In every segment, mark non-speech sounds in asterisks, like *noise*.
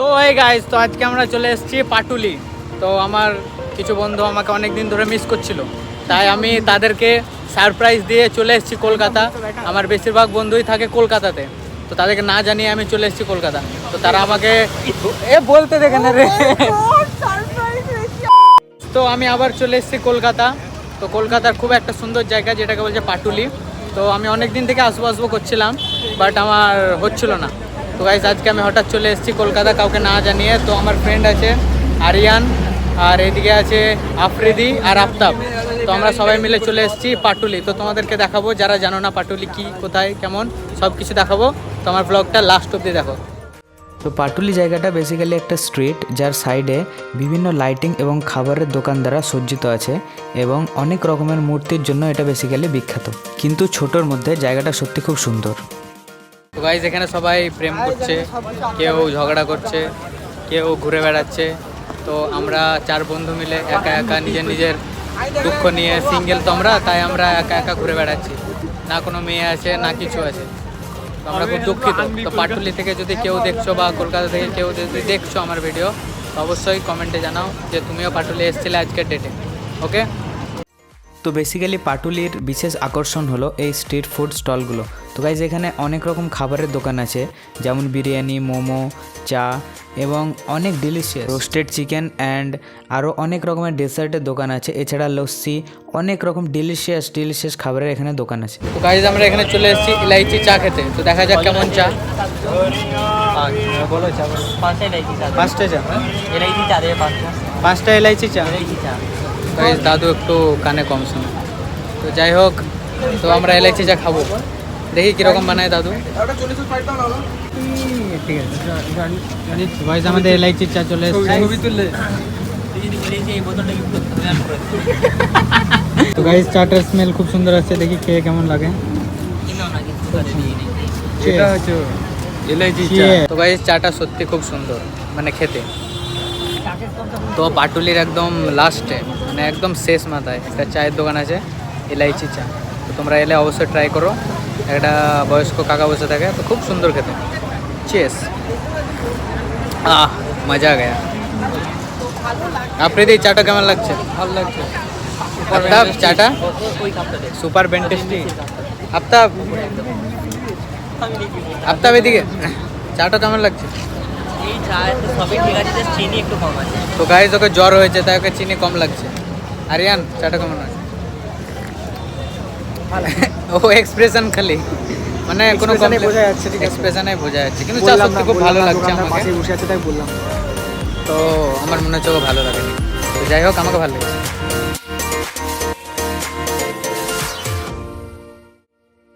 তো এই গাইজ তো আজকে আমরা চলে এসেছি পাটুলি। তো আমার কিছু বন্ধু আমাকে অনেক দিন ধরে মিস করছিল। তাই আমি তাদেরকে সারপ্রাইজ দিয়ে চলে এসেছি কলকাতা। আমার বেশিরভাগ বন্ধুই থাকে কলকাতাতে। তো তাদেরকে না জানিয়ে আমি চলে এসেছি কলকাতা। তো তারা আমাকে এ বলতে দেখেন রে। তো আমি আবার চলে এসেছি কলকাতা। তো কলকাতার খুব একটা সুন্দর জায়গা যেটাকে বলছে পাটুলি। তো আমি অনেক দিন থেকে আসব আসব করছিলাম বাট আমার হচ্ছিল না। তো গাইজ আজকে আমি হঠাৎ চলে এসেছি কলকাতা, কাউকে না জানিয়ে। তো আমার ফ্রেন্ড আছে আরিয়ান, আর এদিকে আছে আফ্রিদি আর আফতাব। তো আমরা সবাই মিলে চলে এসেছি পাটুলি। তো তোমাদেরকে দেখাবো, যারা জানো না পাটুলি কি, কোথায়, কেমন সব কিছু দেখাবো। তো আমার ব্লগটা লাস্ট অব্দি দেখো। তো পাটুলি জায়গাটা বেসিক্যালি একটা স্ট্রিট যার সাইডে বিভিন্ন লাইটিং এবং খাবারের দোকান দ্বারা সজ্জিত আছে এবং অনেক রকমের মূর্তির জন্য এটা বেসিক্যালি বিখ্যাত। কিন্তু ছোটোর মধ্যে জায়গাটা সত্যি খুব সুন্দর। গাইজ এখানে সবাই প্রেম করছে, কেউ ঝগড়া করছে, কেউ ঘুরে বেড়াচ্ছে। তো আমরা চার বন্ধু মিলে একা একা নিজের নিজের দুঃখ নিয়ে সিঙ্গেল তো আমরা, তাই আমরা একা একা ঘুরে বেড়াচ্ছি। না কোনো মেয়ে আছে, না কিছু আছে। তো আমরা খুব দুঃখিত। তো পাটুলি থেকে যদি কেউ দেখছ বা কলকাতা থেকে কেউ যদি দেখছ আমার ভিডিও তো অবশ্যই কমেন্টে জানাও যে তুমিও পাটুলি এসেছিলে আজকের ডেটে ওকে তো বেসিক্যালি পাটুলির বিশেষ আকর্ষণ হলো এই স্ট্রিট ফুড স্টলগুলো তো গাইজ এখানে অনেক রকম খাবারের দোকান আছে যেমন বিরিয়ানি মোমো চা এবং অনেক ডিলিশিয়াস রোস্টেড চিকেন অ্যান্ড আরও অনেক রকমের ডেসার্টের দোকান আছে। এছাড়া লস্যি অনেক রকম ডিলিশিয়াস ডিলিশিয়াস খাবারের এখানে দোকান আছে। তো গাইজ আমরা এখানে চলে এসেছি ইলাইচি চা খেতে। তো দেখা যাক কেমন চা। বলো চা পাঁচটা ইলাইচি চা। পাঁচটা চা? ইলাইচি চা দেবে পাঁচটা। পাঁচটা এলাইচি চা? ইলাইচি চা। দাদু একটু কানে কম শোনে তো যাই হোক তো আমরা এলাইচি চা খাব দেখি কীরকম বানায় দাদু ঠিক আছে গাইজ আমাদের এলাইচি চা চলে এসেছে তুই যদি বলিস যে এই বোতলটা কি করতে হবে আমি করে দেবো। তো গাইজ চাটার স্মেল খুব সুন্দর আছে দেখি খেয়ে কেমন লাগে কিনো না কিছু করে দিয়ে নেই এটা হচ্ছে এলাইচি চা তো গাইজ চাটা সত্যি খুব সুন্দর মানে খেতে তো পাটুলির একদম লাস্টে মানে একদম শেষ মাথায় একটা চায়ের দোকান আছে এলাইচি চা। তো তোমরা এলে অবশ্যই ট্রাই করো। একটা বয়স্ক কাকা বসে থাকে তো খুব সুন্দর খেতে। চেস আহ মজা গয়া। আপনাদের এই চাটা কেমন লাগছে? ভালো লাগছে। আফতাব চাটা? সুপার বেন্টেস্টি আফতাব? আফতাব এদিকে। চাটা কেমন লাগছে? তো সবই ঠিক আছে জাস্ট চিনি একটু কম আছে। তো গাইজ ওকে জ্বর হয়েছে তাই ওকে চিনি কম লাগছে। আরিয়ান চাটা কেমন আছে? *laughs* ও এক্সপ্রেশন খালি। মানে কোনো বোঝা যাচ্ছে এক্সপ্রেশনে বোঝা যাচ্ছে। কিন্তু চা সত্যি খুব ভালো লাগছে আমাকে। বসে আছে তাই বললাম। তো আমার মনে হচ্ছে ওকে ভালো লাগেনি। তো যাই হোক আমাকে ভালো লেগেছে।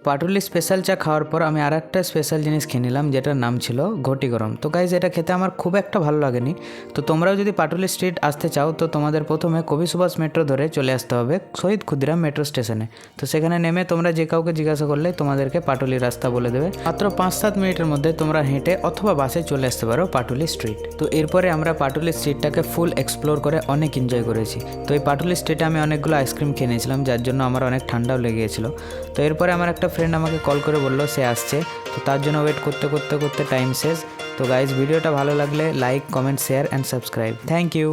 পাটুলি স্পেশাল চা খাওয়ার পর আমি আর একটা স্পেশাল জিনিস খেয়ে নিলাম, যেটার নাম ছিল ঘটি গরম। তো গাইজ এটা খেতে আমার খুব একটা ভালো লাগেনি। তো তোমরাও যদি পাটুলি স্ট্রিট আসতে চাও, তো তোমাদের প্রথমে কবি সুভাষ মেট্রো ধরে চলে আসতে হবে শহীদ ক্ষুদিরাম মেট্রো স্টেশনে তো সেখানে নেমে তোমরা যে কাউকে জিজ্ঞাসা করলে, তোমাদেরকে পাটুলি রাস্তা বলে দেবে। মাত্র পাঁচ সাত মিনিটের মধ্যে তোমরা হেঁটে অথবা বাসে চলে আসতে পারো পাটুলি স্ট্রিট তো এরপরে আমরা পাটুলি স্ট্রিটটাকে ফুল এক্সপ্লোর করে অনেক এনজয় করেছি। তো এই পাটুলি স্ট্রিটে আমি অনেকগুলো আইসক্রিম খেয়ে নিয়েছিলাম, যার জন্য আমার অনেক ঠান্ডাও লেগে গেছিল তো এরপরে আমার একটা ফ্রেন্ড আমাকে কল করে বলল, সে আসছে। তো তার জন্য ওয়েট করতে করতে করতে টাইম শেষ। তো গাইজ ভিডিওটা ভালো লাগলে like comment share and subscribe thank you